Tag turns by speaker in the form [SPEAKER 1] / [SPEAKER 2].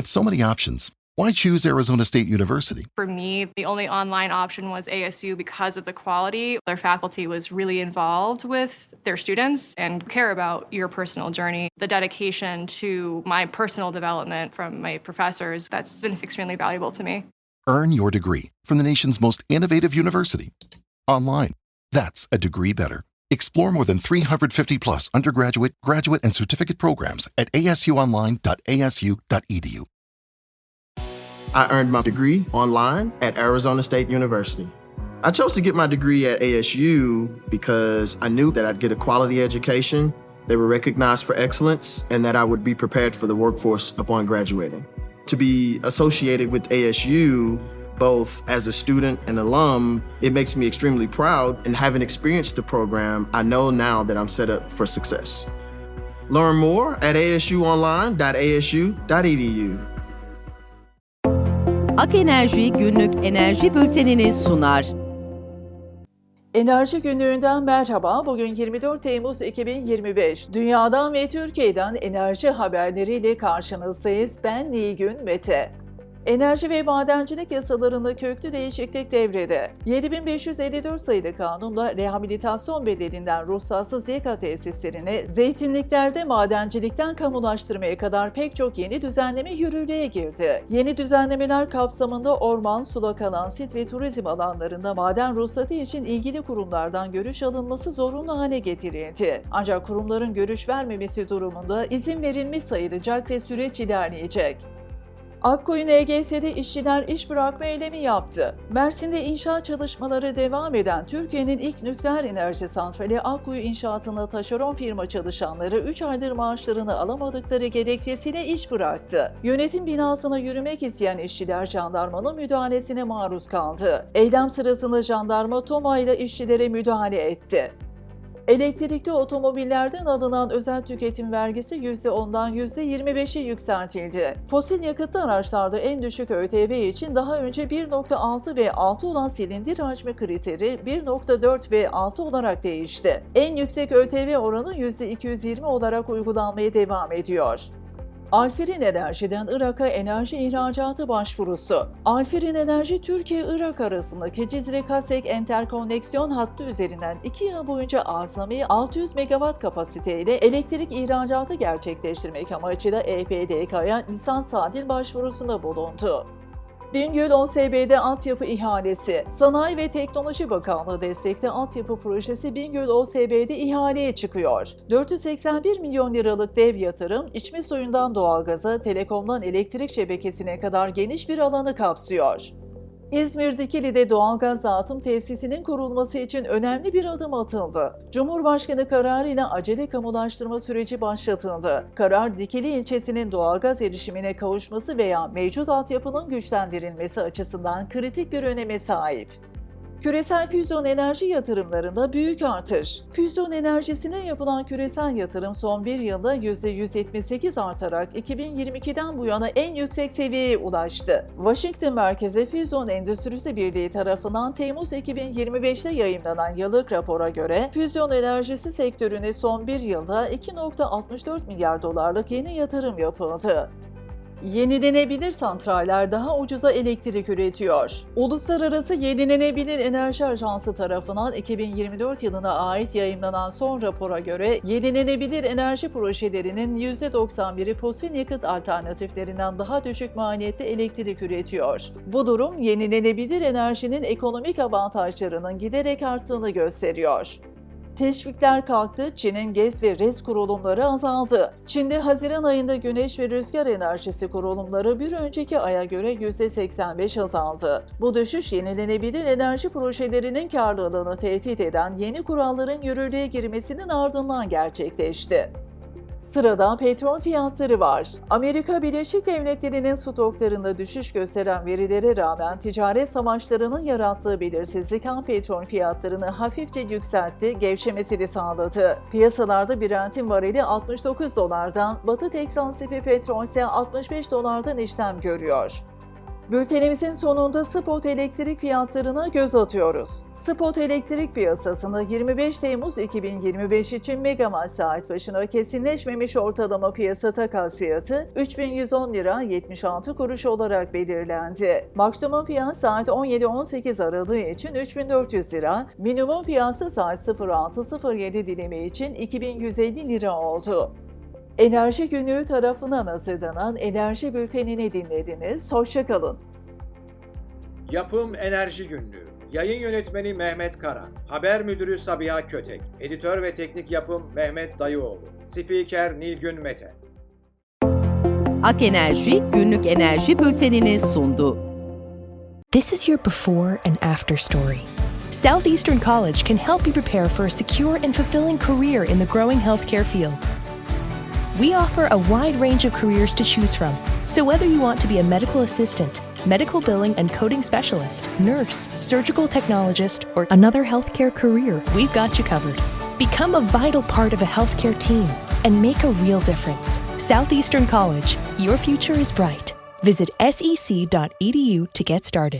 [SPEAKER 1] With so many options, why choose Arizona State University?
[SPEAKER 2] For me, the only online option was ASU because of the quality. Their faculty was really involved with their students and care about your personal journey. The dedication to my personal development from my professors, that's been extremely valuable to me.
[SPEAKER 1] Earn your degree from the nation's most innovative university. Online. That's a degree better. Explore more than 350 plus undergraduate, graduate, and certificate programs at asuonline.asu.edu.
[SPEAKER 3] I earned my degree online at Arizona State University. I chose to get my degree at ASU because I knew that I'd get a quality education, they were recognized for excellence, and that I would be prepared for the workforce upon graduating. To be associated with ASU, both as a student and alum, it makes me extremely proud. And having experienced the program, I know now that I'm set up for success. Learn more at asuonline.asu.edu.
[SPEAKER 4] Ak Enerji günlük enerji bültenini sunar.
[SPEAKER 5] Enerji günlüğünden merhaba. Bugün 24 Temmuz 2025. Dünyadan ve Türkiye'den enerji haberleriyle karşınızdayız. Ben Nilgün Mete. Enerji ve madencilik yasalarında köklü değişiklik devrede. 7554 sayılı kanunla rehabilitasyon bedelinden ruhsatsız yeka tesislerine, zeytinliklerde madencilikten kamulaştırmaya kadar pek çok yeni düzenleme yürürlüğe girdi. Yeni düzenlemeler kapsamında orman, sulak alan, sit ve turizm alanlarında maden ruhsatı için ilgili kurumlardan görüş alınması zorunlu hale getirildi. Ancak kurumların görüş vermemesi durumunda izin verilmiş sayılacak ve süreç ilerleyecek. Akkoyun EGS'de işçiler iş bırakma eylemi yaptı. Mersin'de inşaat çalışmaları devam eden Türkiye'nin ilk nükleer enerji santrali Akkuyu inşaatına taşeron firma çalışanları 3 aydır maaşlarını alamadıkları gerekçesiyle iş bıraktı. Yönetim binasına yürümek isteyen işçiler jandarmanın müdahalesine maruz kaldı. Eylem sırasında jandarma Toma ile işçilere müdahale etti. Elektrikli otomobillerden alınan özel tüketim vergisi %10'dan %25'e yükseltildi. Fosil yakıtlı araçlarda en düşük ÖTV için daha önce 1.6 ve 6 olan silindir hacmi kriteri 1.4 ve 6 olarak değişti. En yüksek ÖTV oranı %220 olarak uygulanmaya devam ediyor. Alferin Enerji'den Irak'a enerji ihracatı başvurusu. Alferin Enerji, Türkiye-Irak arasındaki Cizre-Kasek enterkoneksiyon hattı üzerinden 2 yıl boyunca azami 600 megawatt kapasiteyle elektrik ihracatı gerçekleştirmek amacıyla EPDK'ya lisans tadil başvurusunda bulundu. Bingöl OSB'de altyapı ihalesi. Sanayi ve Teknoloji Bakanlığı destekli altyapı projesi Bingöl OSB'de ihaleye çıkıyor. 481 milyon liralık dev yatırım, içme suyundan doğalgaza, telekomdan elektrik şebekesine kadar geniş bir alanı kapsıyor. İzmir Dikili'de doğalgaz dağıtım tesisinin kurulması için önemli bir adım atıldı. Cumhurbaşkanı kararıyla acele kamulaştırma süreci başlatıldı. Karar Dikili ilçesinin doğalgaz erişimine kavuşması veya mevcut altyapının güçlendirilmesi açısından kritik bir öneme sahip. Küresel füzyon enerji yatırımlarında büyük artış. Füzyon enerjisine yapılan küresel yatırım son bir yılda %178 artarak 2022'den bu yana en yüksek seviyeye ulaştı. Washington merkezi Füzyon Endüstrisi Birliği tarafından Temmuz 2025'te yayımlanan yıllık rapora göre füzyon enerjisi sektörüne son bir yılda 2.64 milyar dolarlık yeni yatırım yapıldı. Yenilenebilir santraller daha ucuza elektrik üretiyor. Uluslararası Yenilenebilir Enerji Ajansı tarafından 2024 yılına ait yayımlanan son rapora göre yenilenebilir enerji projelerinin %91'i fosil yakıt alternatiflerinden daha düşük maliyette elektrik üretiyor. Bu durum yenilenebilir enerjinin ekonomik avantajlarının giderek arttığını gösteriyor. Teşvikler kalktı, Çin'in GES ve RES kurulumları azaldı. Çin'de Haziran ayında güneş ve rüzgar enerjisi kurulumları bir önceki aya göre %85 azaldı. Bu düşüş yenilenebilir enerji projelerinin karlılığını tehdit eden yeni kuralların yürürlüğe girmesinin ardından gerçekleşti. Sırada petrol fiyatları var. Amerika Birleşik Devletleri'nin stoklarında düşüş gösteren verilere rağmen ticaret savaşlarının yarattığı belirsizlik ham petrol fiyatlarını hafifçe yükseltti, gevşemesini sağladı. Piyasalarda Brent'in varili 69 dolardan, Batı Teksas tipi petrol ise 65 dolardan işlem görüyor. Bültenimizin sonunda spot elektrik fiyatlarına göz atıyoruz. Spot elektrik piyasasında 25 Temmuz 2025 için megawatt saat başına kesinleşmemiş ortalama piyasa takas fiyatı 3110 lira 76 kuruş olarak belirlendi. Maksimum fiyat saat 17-18 aralığı için 3400 lira, minimum fiyatı saat 06.07 dilimi için 2150 lira oldu. Enerji Günlüğü tarafından hazırlanan Enerji Bülteni'ni dinlediniz. Hoşçakalın.
[SPEAKER 6] Yapım Enerji Günlüğü. Yayın yönetmeni Mehmet Kara. Haber müdürü Sabiha Kötek. Editör ve teknik yapım Mehmet Dayıoğlu. Spiker Nilgün Mete.
[SPEAKER 4] Ak Enerji günlük enerji bültenini sundu.
[SPEAKER 7] This is your before and after story. Southeastern College can help you prepare for a secure and fulfilling career in the growing healthcare field. We offer a wide range of careers to choose from. So whether you want to be a medical assistant, medical billing and coding specialist, nurse, surgical technologist, or another healthcare career, we've got you covered. Become a vital part of a healthcare team and make a real difference. Southeastern College, your future is bright. Visit sec.edu to get started.